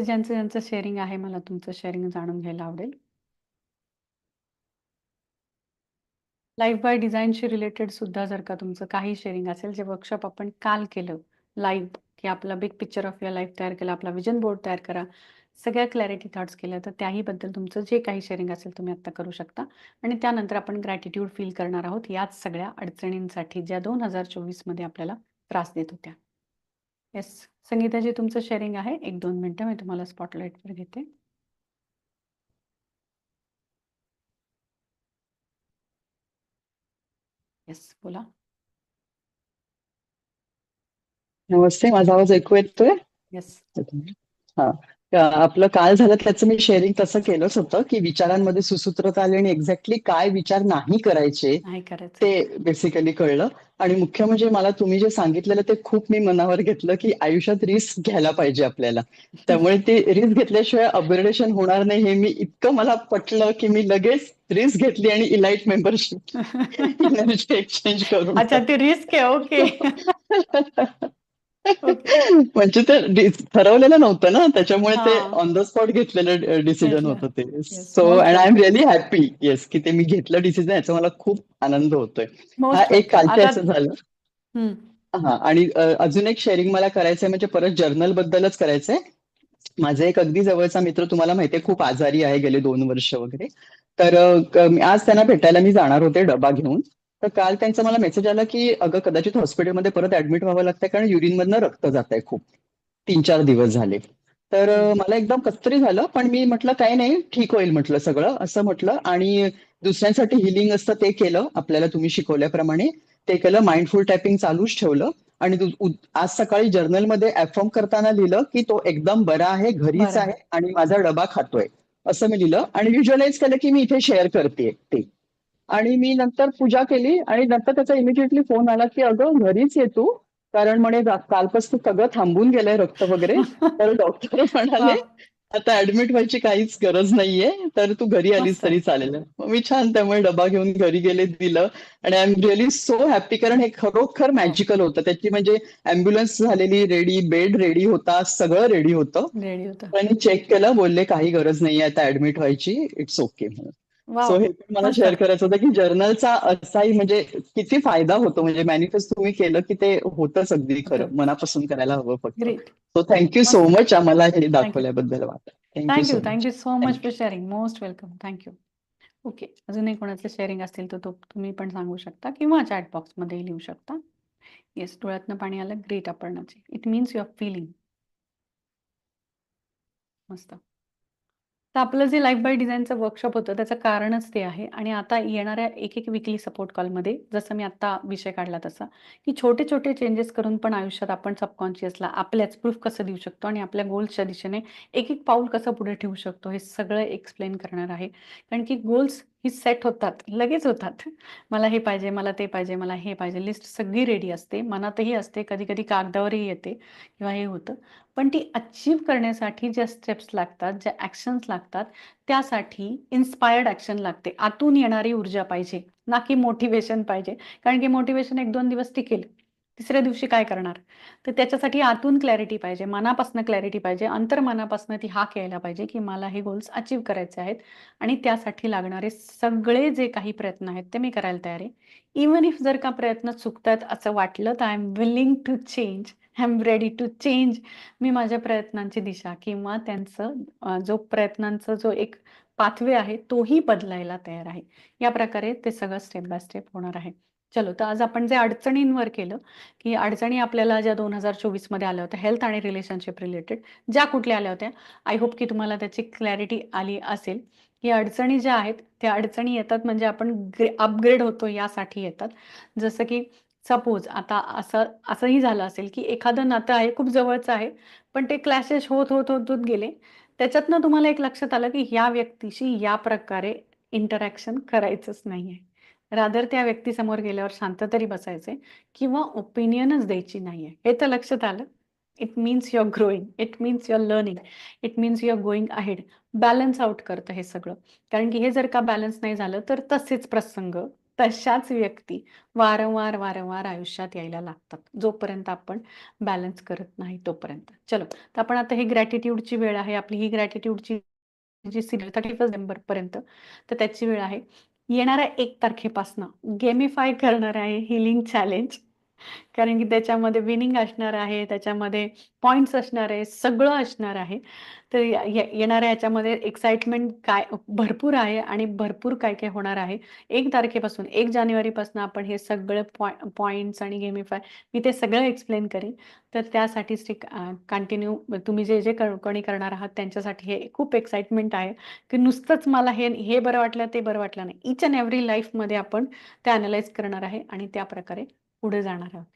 तर ज्यांचं ज्यांचं शेअरिंग आहे मला तुमचं शेअरिंग जाणून घ्यायला आवडेल. लाईफ बाय डिझाईनशी रिलेटेड सुद्धा जर का तुमचं काही शेअरिंग असेल, जे वर्कशॉप आपण काल केलं लाईव्ह, की आपला big picture of your life तयार केला, आपला विजन बोर्ड तयार करा. सगळ्या क्लॅरिटी थॉट्स केल्या, तर त्याही बद्दल तुमचं जे काही शेअरिंग असेल तुम्ही आत्ता करू शकता आणि त्यानंतर आपण ग्रॅटिट्यूड फील करणार आहोत याच सगळ्या अडचणींसाठी ज्या 2024 मध्ये आपल्याला त्रास देत होत्या. येस, संगीताजी तुमचं शेअरिंग आहे. 1-2 मिनिटं मी तुम्हाला स्पॉटलाईटवर घेते. येस, बोला. नमस्ते. माझा आवाज ऐकू येतोय? येस. हां. आपलं काल झालं त्याचं मी शेअरिंग तसं केलंच होतं, की विचारांमध्ये सुसूत्रता आली आणि एक्झॅक्टली काय विचार नाही करायचे. ते बेसिकली कळलं आणि मुख्य म्हणजे मला तुम्ही जे सांगितलेलं ते खूप मी मनावर घेतलं, की आयुष्यात रिस्क घ्यायला पाहिजे आपल्याला. त्यामुळे ती रिस्क घेतल्याशिवाय अपग्रेडेशन होणार नाही हे मी इतकं मला पटलं, की मी लगेच रिस्क घेतली आणि इलाइट मेंबरशिप एक्सचेंज करून अच्छा, ती रिस्क आहे. ओके. म्हणजे ते ठरवलेलं नव्हतं ना, त्याच्यामुळे ते. ऑन द स्पॉट घेतलेलं डिसिजन. होतं ते. So and I am. Really happy yes, की ते मी घेतलं डिसिजन याचा मला खूप आनंद होतोय. हा एक. कालच्या याचं झालं. हं. आणि अजून एक शेअरिंग मला करायचंय म्हणजे परत जर्नलबद्दलच करायचंय. माझा एक अगदी जवळचा मित्र तुम्हाला माहिती आहे खूप आजारी आहे गेले 2 वर्ष वगैरे. तर आज त्यांना भेटायला मी जाणार होते डबा घेऊन. तर काल त्यांचा मला मेसेज आला, की "अगं कदाचित हॉस्पिटलमध्ये परत ॲडमिट व्हावं लागतंय कारण युरिनमधनं रक्त जातंय खूप. 3-4 दिवस झाले." तर. मला एकदम कसंतरी झालं, पण मी म्हटलं, "काही नाही, ठीक होईल," म्हटलं सगळं असं म्हटलं आणि दुसऱ्यांसाठी हीलिंग असतं ते केलं आपल्याला तुम्ही शिकवल्याप्रमाणे. ते केलं. माइंडफुल टॅपिंग चालूच ठेवलं आणि आज सकाळी जर्नलमध्ये अफर्म करताना लिहिलं, की तो एकदम बरा आहे, घरीच आहे आहे. आणि माझा डबा खातोय. असं मी लिहिलं आणि व्हिज्युअलाइज केलं, की मी इथे शेअर करतेय ते. आणि मी नंतर पूजा केली आणि नंतर त्याचा इमिडिएटली फोन आला, की "अगं घरीच ये तू, कारण म्हणे कालपासून सगळं थांबून गेलंय रक्त वगैरे." तर डॉक्टर म्हणाले! "आता ॲडमिट व्हायची काहीच गरज नाहीये, तर तू घरी आलीस. तरी चालेल." मग मी छान त्यामुळे डबा घेऊन घरी गेले, दिलं आणि I am really so happy कारण हे खरोखर. मॅजिकल होतं. त्याची म्हणजे एम्ब्युलन्स झालेली रेडी, बेड रेडी होता, सगळं रेडी होतं. त्यांनी चेक केलं, बोलले, "काही गरज नाहीये आता ॲडमिट व्हायची. It's okay." म्हणून. So wow! हे पण मला मस्त. शेअर करायचं होतं, की जर्नलचा असाही म्हणजे किती फायदा होतो म्हणजे मॅनिफेस्ट तुम्ही केलं, की ते होतंच अगदी खरं. होतं. मनापासून करायला हवं फक्त. Great. So thank you so मस्त. मच आम्हाला हे. दाखवल्याबद्दल. Thank you thank so you. Much. So much for. Sharing. Most welcome. Thank you. Okay. अजूनही कोणाचे शेअरिंग असतील तर तो तुम्ही पण सांगू शकता किंवा चॅट बॉक्समध्येही लिहू शकता. येस, डोळ्यातनं पाणी आलं. Great Aparnaji. It means you are feeling. मस्त. तर आपलं जे लाईफ बाय डिझाईनचं वर्कशॉप होतं त्याचं कारणच ते आहे आणि आता येणाऱ्या एक-एक विकली सपोर्ट कॉलमध्ये जसं मी आत्ता विषय काढला तसा, की छोटे-छोटे चेंजेस करून पण आयुष्यात आपण सबकॉन्शियसला आपल्याच प्रूफ कसं देऊ शकतो आणि आपल्या गोल्सच्या दिशेने एक-एक पाऊल कसं पुढे ठेवू शकतो हे सगळं एक्सप्लेन करणार आहे. कारण की गोल्स ही सेट होतात, लगेच होतात. मला हे पाहिजे, मला ते पाहिजे, मला हे पाहिजे. लिस्ट सगळी रेडी असते. मनातही असते, कधी-कधी कागदावरही येते किंवा हे होतं. पण ती अचीव्ह करण्यासाठी ज्या स्टेप्स लागतात, ज्या ॲक्शन्स लागतात, त्यासाठी इन्स्पायर्ड ॲक्शन लागते. आतून येणारी ऊर्जा पाहिजे, ना की मोटिव्हेशन पाहिजे. कारण की मोटिवेशन एक दोन दिवस टिकेल. तिसऱ्या दिवशी काय करणार? तर त्याच्यासाठी आतून क्लॅरिटी पाहिजे, मनापासून क्लॅरिटी पाहिजे, अंतर्मनापासून ती हाक यायला पाहिजे, की मला हे गोल्स अचीव्ह करायचे आहेत आणि त्यासाठी लागणारे सगळे जे काही प्रयत्न आहेत ते मी करायला तयार आहे. इव्हन इफ जर का प्रयत्न चुकतात असं वाटलं तर I am willing to change. I am ready to change. मी माझ्या प्रयत्नांची दिशा किंवा त्यांचं जो प्रयत्नांचा जो एक पाथवे आहे तोही बदलायला तयार आहे. या प्रकारे ते सगळं स्टेप बाय स्टेप होणार आहे. चलो, तर आज आपण जे अडचणींवर केलं, की अडचणी आपल्याला ज्या 2024 मध्ये आल्या होत्या हेल्थ आणि रिलेशनशिप रिलेटेड ज्या कुठल्या आल्या होत्या, आय होप की तुम्हाला त्याची क्लॅरिटी आली असेल, की अडचणी ज्या आहेत त्या अडचणी येतात म्हणजे आपण अपग्रेड होतो यासाठी येतात. जसं की सपोज आता असं असंही झालं असेल, की एखादं नातं आहे खूप जवळचं आहे, पण ते क्लॅशेस होत, होत, होत, होत गेले. त्याच्यातनं तुम्हाला एक लक्षात आलं, की ह्या व्यक्तीशी या प्रकारे इंटरॅक्शन करायचंच नाहीये. रादर त्या व्यक्तीसमोर गेल्यावर शांत तरी बसायचंय किंवा ओपिनियनच द्यायची नाहीये. हे तर लक्षात आलं. It means your growing growing. It means your learning. It means your going going ahead. Balance out करतं हे सगळं. कारण की हे जर का बॅलन्स नाही झालं तर तसेच प्रसंग, तशाच व्यक्ती वारंवार, वारंवार आयुष्यात यायला लागतात. जोपर्यंत आपण बॅलन्स करत नाही तोपर्यंत. चलो, तर आपण आता ही ग्रॅटिट्यूडची वेळ आहे. आपली ही ग्रॅटिट्यूडची जी सिरियल थर्टी फर्स्ट डिसेंबर पर्यंत तर त्याची वेळ आहे. येणाऱ्या एक तारखेपासनं गेमिफाय करणार आहे हिलिंग चॅलेंज. कारण की त्याच्यामध्ये विनिंग असणार आहे, त्याच्यामध्ये पॉइंट्स असणार आहे, सगळं असणार आहे. तर येणाऱ्या याच्यामध्ये एक्साइटमेंट काय भरपूर आहे आणि भरपूर काय-काय होणार आहे. एक तारखेपासून एक जानेवारीपासून आपण हे सगळं पॉइंट्स आणि गेमिफाय मी ते सगळं एक्सप्लेन करीन. तर त्यासाठी ते कंटिन्यू तुम्ही जे, जे कोणी करणार आहात त्यांच्यासाठी हे खूप एक्साइटमेंट आहे, की नुसतंच मला हे, हे बरं वाटलं, ते बरं वाटलं नाही. इच अँड एव्हरी लाईफमध्ये आपण ते अॅनलाईज करणार आहे आणि त्या प्रकारे पुढे जाणार आहोत.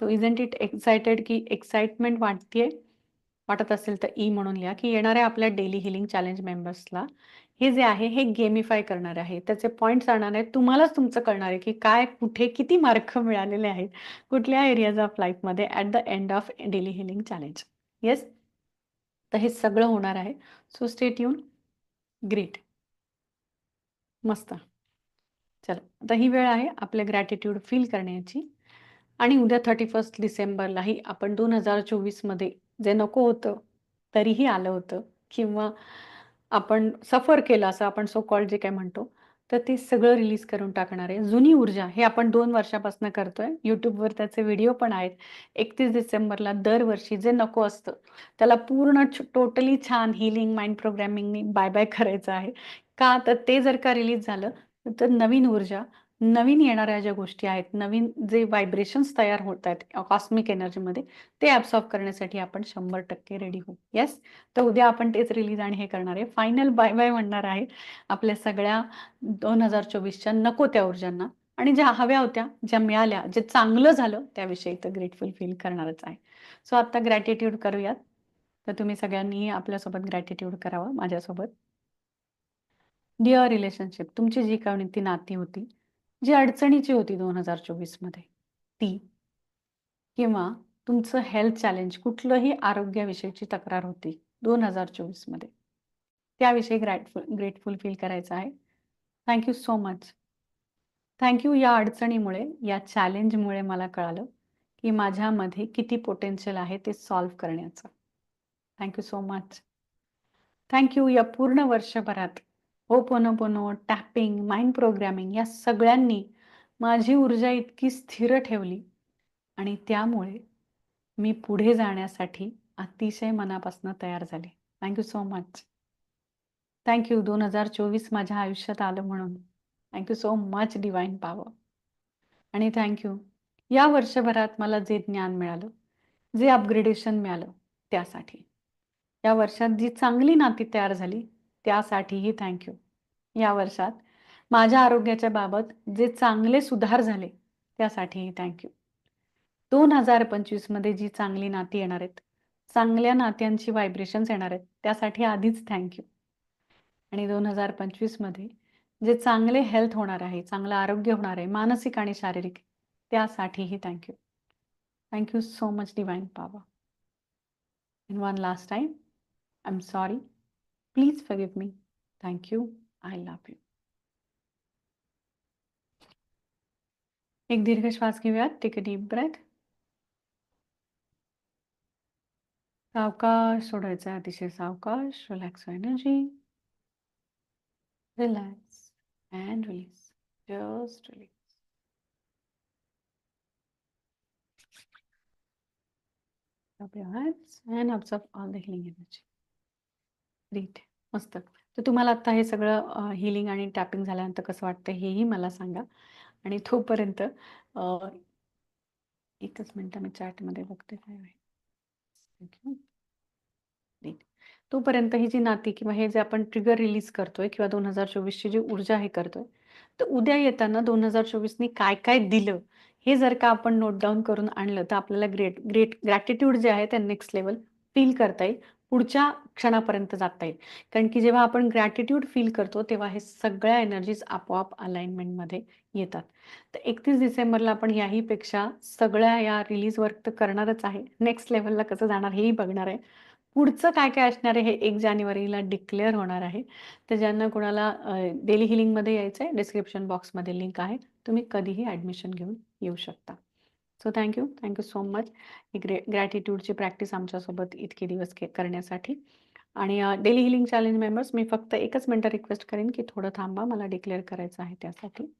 तो इजंट इट एक्साइटेड की एक्साइटमेंट वाटतेय? वाटत असेल तर ई म्हणून लिहा, की येणाऱ्या आपल्या डेली हिलिंग चॅलेंज मेंबर्सला हे जे आहे हे गेमिफाय करणार आहे. त्याचे पॉईंट्स आणणार आहेत. तुम्हालाच तुमचं कळणार आहे, की काय, कुठे, किती मार्क मिळालेले आहेत. कुठल्या एरियाज ऑफ लाईफमध्ये at the end of daily healing challenge. Yes? तर हे सगळं होणार आहे. सो स्टेट येऊन ग्रेट. मस्त. चला, आता ही वेळ आहे आपल्या ग्रॅटिट्यूड फील करण्याची आणि उद्या 31 डिसेंबरलाही आपण दोन हजार चोवीसमध्ये जे नको होतं, तरीही आलं होतं किंवा आपण सफर केलं असं आपण सो कॉल्ड जे काय म्हणतो, तर ते सगळं रिलीज करून टाकणार आहे. जुनी ऊर्जा हे आपण दोन वर्षापासून करतोय. युट्यूबवर त्याचे व्हिडिओ पण आहेत. 31 डिसेंबरला दरवर्षी जे नको असतं, त्याला पूर्ण टोटली छान हीलिंग, माइंड प्रोग्रॅमिंगनी बाय-बाय करायचं आहे. का? तर ते जर का रिलीज झालं, तर नवीन ऊर्जा, नवीन येणाऱ्या ज्या गोष्टी आहेत, नवीन जे व्हायब्रेशन्स तयार होत आहेत कॉस्मिक एनर्जीमध्ये, ते ॲब्सॉर्ब करण्यासाठी आपण 100% रेडी होऊ. येस? तर उद्या आपण तेच रिलीज आणि हे करणार आहे. फायनल बाय-बाय म्हणणार आहे आपल्या सगळ्या 2024च्या नको त्या ऊर्जांना आणि ज्या हव्या होत्या, ज्या मिळाल्या, जे चांगलं झालं त्याविषयी तर ग्रेटफुल फील करणारच आहे. सो आता ग्रॅटिट्यूड करूयात. तर तुम्ही सगळ्यांनी आपल्यासोबत ग्रॅटिट्यूड करावं माझ्यासोबत. डिअर रिलेशनशिप तुमची जी काही ती नाती होती, जी अडचणीची होती 2024 मध्ये ती किंवा तुमचं हेल्थ चॅलेंज कुठलंही आरोग्याविषयीची तक्रार होती 2024 मध्ये. त्याविषयी ग्रॅटफुल ग्रेटफुल फील करायचं आहे. Thank you so much. Thank you या अडचणीमुळे, या चॅलेंजमुळे मला कळालं, की माझ्यामध्ये किती पोटेन्शियल आहे ते सॉल्व्ह करण्याचं. Thank you so much. Thank you या पूर्ण वर्षभरात होपोनोपोनो, टॅपिंग, माइंड प्रोग्रामिंग या सगळ्यांनी माझी ऊर्जा इतकी स्थिर ठेवली आणि त्यामुळे मी पुढे जाण्यासाठी अतिशय मनापासून तयार झाले. Thank you so much. Thank you 2024 माझ्या आयुष्यात आलं म्हणून. Thank you so much divine power. आणि थँक यू या वर्षभरात मला जे ज्ञान मिळालं, जे अपग्रेडेशन मिळालं त्यासाठी. या वर्षात जी चांगली नाती तयार झाली त्यासाठीही थँक्यू या वर्षात माझ्या आरोग्याच्या बाबत जे चांगले सुधार झाले त्यासाठीही थँक्यू दोन हजार पंचवीसमध्ये जी चांगली नाती येणार आहेत, चांगल्या नात्यांची व्हायब्रेशन्स येणार आहेत त्यासाठी आधीच थँक्यू आणि दोन हजार पंचवीसमध्ये जे चांगले हेल्थ होणार आहे, चांगलं आरोग्य होणार आहे, मानसिक आणि शारीरिक त्यासाठीही thank you thank you so much divine power in one last time, I am sorry. Please forgive me. Thank you. I love you. एक दीर्घ श्वास घेऊयात. Take a deep breath. सावकाश सोडायचं आहे. अतिशय सावकाश. Relax energy. Relax and release. Just release. Drop your hands and absorb all the healing energy. Great. मस्त. तर तुम्हाला आता हे सगळं हिलिंग हीलिंग आणि टॅपिंग झाल्यानंतर कसं वाटतं हेही मला सांगा. आणि तोपर्यंत एकच मिनिटं मी चॅटमध्ये बघते काय आहे. तोपर्यंत ही जी नाती किंवा हे जे आपण ट्रिगर रिलीज करतोय किंवा 2024 ची जी ऊर्जा हे करतोय, तर उद्या येताना दोन हजार चोवीसनी काय-काय दिलं, हे जर का आपण नोट डाऊन करून आणलं, तर आपल्याला ग्रेट ग्रेट ग्रॅटिट्यूड जे आहे ते नेक्स्ट लेवल फील करता येईल. पुढच्या क्षणापर्यंत जाता येईल. कारण की जेव्हा आपण ग्रॅटिट्यूड फील करतो, तेव्हा हे सगळ्या एनर्जीज आपोआप अलाइनमेंटमध्ये येतात. तर 31 डिसेंबरला आपण याही पेक्षा सगळ्या या रिलीज वर्क तर करणारच आहे. नेक्स्ट लेवलला कसं जाणार हेही बघणार आहे. पुढचं काय-काय असणार आहे, हे एक जानेवारीला डिक्लेअर होणार आहे. तर ज्यांना कोणाला डेली हिलिंगमध्ये यायचं आहे डिस्क्रिप्शन बॉक्समध्ये लिंक आहे. तुम्ही कधीही ॲडमिशन घेऊन येऊ शकता. So thank you thank you so much. ही ग्रे ग्रॅटिट्यूडची प्रॅक्टिस आमच्यासोबत इतके दिवस के करण्यासाठी. आणि डेली हिलिंग चॅलेंज मेंबर्स मी फक्त एकच मिनटं रिक्वेस्ट करेन, की थोडं थांबा. मला डिक्लेअर करायचं आहे त्यासाठी.